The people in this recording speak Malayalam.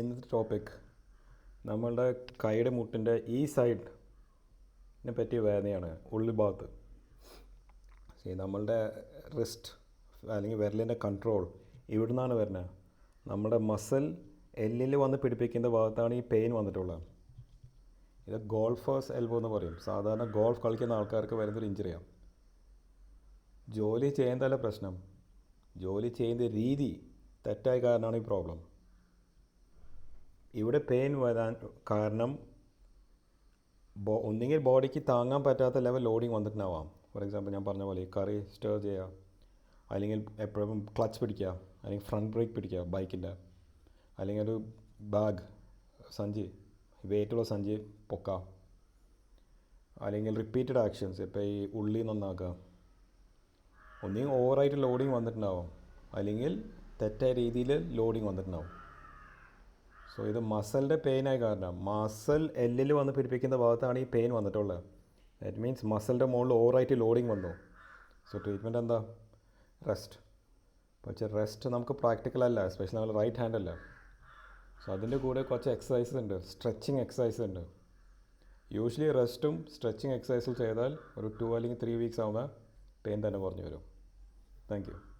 ഇന്നത്തെ ടോപ്പിക് നമ്മളുടെ കൈയുടെ മുട്ടിന്റെ ഈ സൈഡിനെ പറ്റിയ വേദനയാണ് ഉള്ളി ഭാഗത്ത് See, നമ്മളുടെ റിസ്റ്റ് അല്ലെങ്കിൽ വിരലിന്റെ കൺട്രോൾ ഇവിടെ നിന്നാണ് വരുന്നത്. നമ്മുടെ മസിൽ എല്ലിൽ വന്ന് പിടിപ്പിക്കുന്ന ഭാഗത്താണ് ഈ പെയിൻ വന്നിട്ടുള്ളത്. ഇത് ഗോൾഫേഴ്സ് എൽബോ എന്ന് പറയും. സാധാരണ ഗോൾഫ് കളിക്കുന്ന ആൾക്കാർക്ക് വരുന്നൊരു ഇഞ്ചറിയാണ് ജോലി ചെയ്യുന്നതല്ല പ്രശ്നം. ജോലി ചെയ്യുന്ന രീതി തെറ്റായ കാരണമാണ് ഈ പ്രോബ്ലം ഇവിടെ പെയിൻ വരാൻ കാരണം ബോ ഒന്നെങ്കിൽ ബോഡിക്ക് താങ്ങാൻ പറ്റാത്ത ലെവൽ ലോഡിങ് വന്നിട്ടുണ്ടാവാം. ഫോർ എക്സാമ്പിൾ ഞാൻ പറഞ്ഞ പോലെ ഈ കറി സ്റ്റേർ ചെയ്യുക അല്ലെങ്കിൽ എപ്പോഴും ക്ലച്ച് പിടിക്കുക അല്ലെങ്കിൽ ഫ്രണ്ട് ബ്രേക്ക് പിടിക്കുക ബൈക്കിന്റെ അല്ലെങ്കിൽ ഒരു ബാഗ് സഞ്ചി വെയിറ്റുള്ള സഞ്ചി പൊക്ക. അല്ലെങ്കിൽ റിപ്പീറ്റഡ് ആക്ഷൻസ് ഇപ്പോൾ ഈ ഉള്ളി നന്നാക്കുക ഒന്നെങ്കിൽ ഓവറായിട്ട് ലോഡിങ് വന്നിട്ടുണ്ടാവും. അല്ലെങ്കിൽ തെറ്റായ രീതിയിൽ ലോഡിങ് വന്നിട്ടുണ്ടാവും. സോ ഇത് മസലിന്റെ പെയിനായി കാരണം. മസൽ എല്ലിൽ വന്ന് പിടിപ്പിക്കുന്ന ഭാഗത്താണ് ഈ പെയിൻ വന്നിട്ടുള്ളത്. ദാറ്റ് മീൻസ് മസലിന്റെ മുകളിൽ ഓവറായിട്ട് ലോഡിങ് വന്നു. സോ ട്രീറ്റ്മെന്റ് എന്താ? റെസ്റ്റ് പക്ഷേ റെസ്റ്റ് നമുക്ക് പ്രാക്ടിക്കൽ അല്ല. എസ്പെഷ്യലി നമ്മൾ റൈറ്റ് ഹാൻഡ് അല്ല. സോ അതിന്റെ കൂടെ കുറച്ച് എക്സസൈസ് ഉണ്ട്. സ്ട്രെച്ചിങ് എക്സസൈസ് ഉണ്ട്. യൂഷ്വലി റെസ്റ്റും സ്ട്രെച്ചിങ് എക്സസൈസും ചെയ്താൽ ഒരു ടു അല്ലെങ്കിൽ ത്രീ വീക്സ് ആവുമ്പോൾ പെയിൻ തന്നെ കുറഞ്ഞു വരും. Thank you